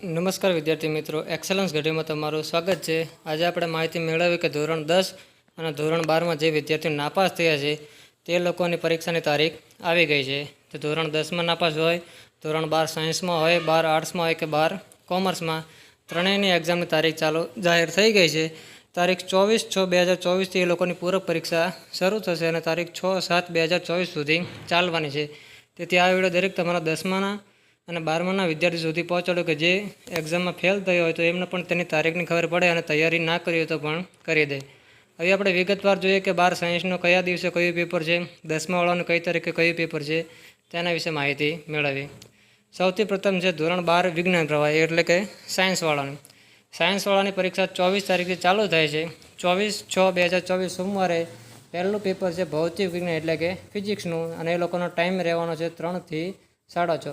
નમસ્કાર વિદ્યાર્થી મિત્રો એક્સલન્સ ઘડીમાં તમારું સ્વાગત છે. આજે આપણે માહિતી મેળવી કે ધોરણ દસ અને ધોરણ બારમાં જે વિદ્યાર્થીઓ નાપાસ થયા છે, તે લોકોની પરીક્ષાની તારીખ આવી ગઈ છે. તો ધોરણ દસમાં નાપાસ હોય, ધોરણ બાર સાયન્સમાં હોય, બાર આર્ટ્સમાં હોય કે બાર કોમર્સમાં, ત્રણેયની એક્ઝામની તારીખ ચાલુ જાહેર થઈ ગઈ છે. તારીખ ચોવીસ છ બે હજાર ચોવીસથી એ લોકોની પૂરક પરીક્ષા શરૂ થશે અને તારીખ છ સાત બે હજાર ચોવીસ સુધી ચાલવાની છે. તેથી આ વીડિયો દરેક તમારા દસમાના અને બારમાના વિદ્યાર્થી સુધી પહોંચાડો કે જે એક્ઝામમાં ફેલ થયો હોય તો એમને પણ તેની તારીખની ખબર પડે અને તૈયારી ના કરી હોય તો પણ કરી દે. હવે આપણે વિગતવાર જોઈએ કે બાર સાયન્સનો કયા દિવસે કયું પેપર છે દસમાવાળાનું કઈ તારીખે કયું પેપર છે, તેના વિશે માહિતી મેળવી. સૌથી પ્રથમ છે ધોરણ બાર વિજ્ઞાન પ્રવાહ, એટલે કે સાયન્સવાળાનું સાયન્સવાળાની પરીક્ષા ચોવીસ તારીખથી ચાલુ થાય છે. ચોવીસ છ બે હજાર ચોવીસ સોમવારે પહેલું પેપર છે ભૌતિક વિજ્ઞાન, એટલે કે ફિઝિક્સનું અને એ લોકોનો ટાઈમ રહેવાનો છે ત્રણથી સાડા છ.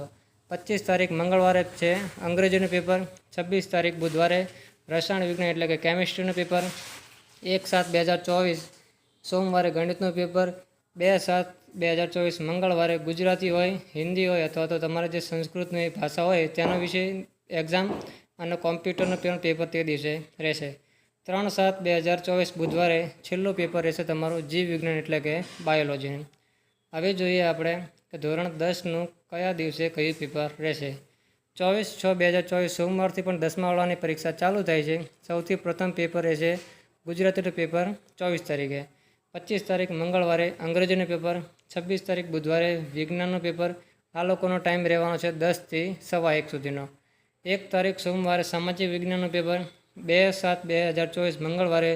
પચીસ તારીખ મંગળવારે છે. અંગ્રેજીનું પેપર, છવ્વીસ તારીખ બુધવારે, રસાયણ વિજ્ઞાન એટલે કે કેમિસ્ટ્રીનું પેપર, એક સાત બે હજાર ચોવીસ, સોમવારે ગણિતનું પેપર, બે સાત બે હજાર ચોવીસ મંગળવારે ગુજરાતી હોય, હિન્દી હોય અથવા તો તમારે જે સંસ્કૃતની ભાષા હોય તેનો વિષય એક્ઝામ અને કોમ્પ્યુટરનું પણ પેપર તે દિવસે રહેશે. ત્રણ સાત બે હજાર ચોવીસ બુધવારે છેલ્લું પેપર રહેશે તમારું જીવ વિજ્ઞાન એટલે કે બાયોલોજીનું હવે જોઈએ આપણે કે ધોરણ દસનું કયા દિવસે કયું પેપર રહેશે? ચોવીસ છ બે હજાર ચોવીસ સોમવારથી પણ દસમાવાળાની પરીક્ષા ચાલુ થાય છે. સૌથી પ્રથમ પેપર રહેશે ગુજરાતીનું પેપર ચોવીસ તારીખે. પચીસ તારીખ મંગળવારે અંગ્રેજીનું પેપર છવ્વીસ તારીખ બુધવારે વિજ્ઞાનનું પેપર આ લોકોનો ટાઈમ રહેવાનો છે દસથી સવા એક સુધીનો. એક તારીખ સોમવારે સામાજિક વિજ્ઞાનનું પેપર બે સાત બે હજાર ચોવીસ મંગળવારે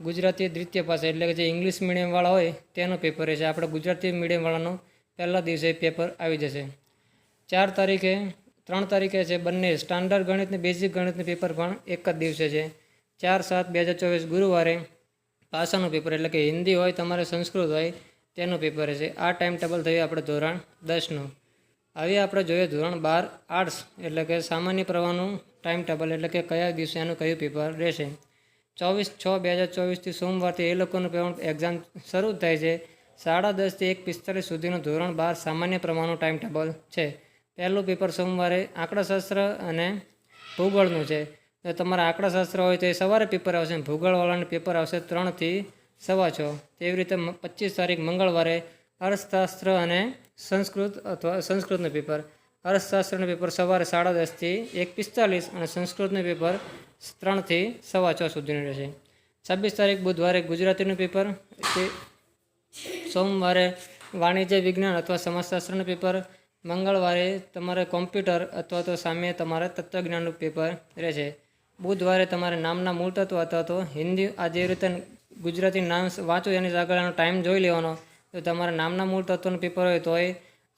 ગુજરાતી દ્વિતીય પાસે એટલે કે જે ઇંગ્લિશ મીડિયમવાળા હોય તેનું પેપર રહેશે. આપણે ગુજરાતી મીડિયમવાળાનું પહેલા દિવસે પેપર આવી જશે. ચાર તારીખે, ત્રણ તારીખે છે બંને સ્ટાન્ડર્ડ ગણિત બેઝિક ગણિતનું પેપર પણ એક જ દિવસે છે. ચાર સાત બે હજાર ચોવીસ ગુરુવારે ભાષાનું પેપર એટલે કે હિન્દી હોય, તમારે સંસ્કૃત હોય, તેનું પેપર છે. આ ટાઈમ ટેબલ થયું આપણે ધોરણ દસનું હવે આપણે જોઈએ ધોરણ બાર આર્ટ્સ એટલે કે સામાન્ય પ્રવાહનું ટાઈમ ટેબલ એટલે કે કયા દિવસે એનું કયું પેપર રહેશે. ચોવીસ છ બે હજાર ચોવીસથી સોમવારથી એ લોકોનું પણ એક્ઝામ શરૂ થાય છે. સાડા દસથી એક પિસ્તાલીસ સુધીનું ધોરણ બાર સામાન્ય પ્રમાણનું ટાઈમ ટેબલ છે. પહેલું પેપર સોમવારે આંકડાશાસ્ત્ર અને ભૂગોળનું છે. તો તમારા આંકડાશાસ્ત્ર હોય તો એ સવારે પેપર આવશે અને ભૂગોળવાળાનું પેપર આવશે ત્રણથી સવા છ. તેવી રીતે પચીસ તારીખ મંગળવારે અર્થશાસ્ત્ર અને સંસ્કૃત અથવા સંસ્કૃતનું પેપર અર્થશાસ્ત્રનું પેપર સવારે સાડા દસથી એક પિસ્તાલીસ અને સંસ્કૃતનું પેપર ત્રણથી સવા છ સુધીનું રહેશે. છવ્વીસ તારીખ બુધવારે ગુજરાતીનું પેપર તે સોમવારે વાણિજ્ય વિજ્ઞાન અથવા સમાજશાસ્ત્રનું પેપર, મંગળવારે તમારે કોમ્પ્યુટર અથવા તો સામે તમારે તત્વજ્ઞાનનું પેપર રહેશે. બુધવારે તમારે નામના મૂળ તત્વ અથવા તો હિન્દી આ જે રીતે ગુજરાતી નામ વાંચો એની આગળનો ટાઈમ જોઈ લેવાનો. તો તમારા નામના મૂળ તત્વનું પેપર હોય તો એ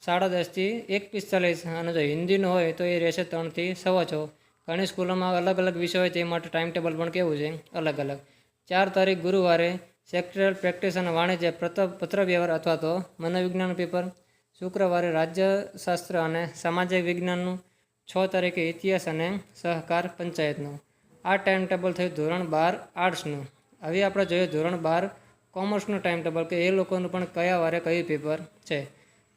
સાડા દસથી એક પિસ્તાલીસ, અને જો હિન્દીનું હોય તો એ રહેશે ત્રણથી સવા છ. ઘણી સ્કૂલોમાં અલગ અલગ વિષય હોય તે માટે ટાઈમ ટેબલ પણ કેવું છે? અલગ અલગ ચાર તારીખ ગુરુવારે સેક્ટરલ પ્રેક્ટિસ અને વાણિજ્ય પ્રત પત્રવ્યવહાર અથવા તો મનોવિજ્ઞાન પેપર શુક્રવારે રાજ્યશાસ્ત્ર અને સામાજિક વિજ્ઞાનનું છ તારીખે ઇતિહાસ અને સહકાર પંચાયતનું. આ ટાઈમ ટેબલ થયું ધોરણ બાર આર્ટ્સનું. હવે આપણે જોઈએ ધોરણ બાર કોમર્સનું ટાઈમ ટેબલ કે એ લોકોનું પણ કયા વારે કયું પેપર છે.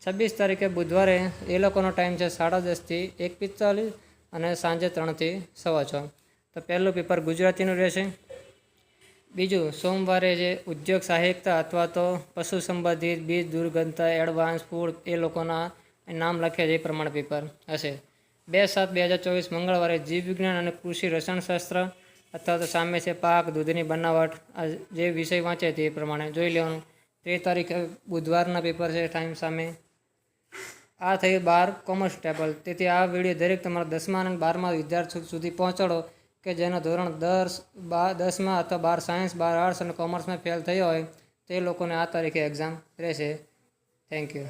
છવ્વીસ તારીખે બુધવારે એ લોકોનો ટાઈમ છે સાડા દસથી એક પિસ્તાલીસ અને સાંજે ત્રણથી સવા છ. તો પહેલું પેપર ગુજરાતીનું રહેશે. બીજું, સોમવારે જે ઉદ્યોગ સહાયકતા અથવા તો પશુ સંબંધિત બીજ દુર્ગંધતા એડવાન્સ ફૂડ, એ લોકોના નામ લખ્યા છે એ પ્રમાણે પેપર હશે. બે સાત બે હજાર ચોવીસ મંગળવારે જીવ વિજ્ઞાન અને કૃષિ રસાયણશાસ્ત્ર અથવા તો સામે છે પાક, દૂધની બનાવટ જે વિષય વાંચે તે પ્રમાણે જોઈ લેવાનું. તે તારીખે બુધવારના પેપર છે ટાઈમ સામે. આ થયું બાર કોમર્સ ટેબલ. તેથી આ વીડિયો દરેક તમારા દસમા અને બારમા વિદ્યાર્થીઓ સુધી પહોંચાડો. કે જેનો ધોરણ દસ બાર દસમાં અથવા બાર સાયન્સ, બાર આર્ટ્સ અને કોમર્સમાં ફેલ થયો હોય, તે લોકોને આ તારીખે એક્ઝામ રહેશે. Thank you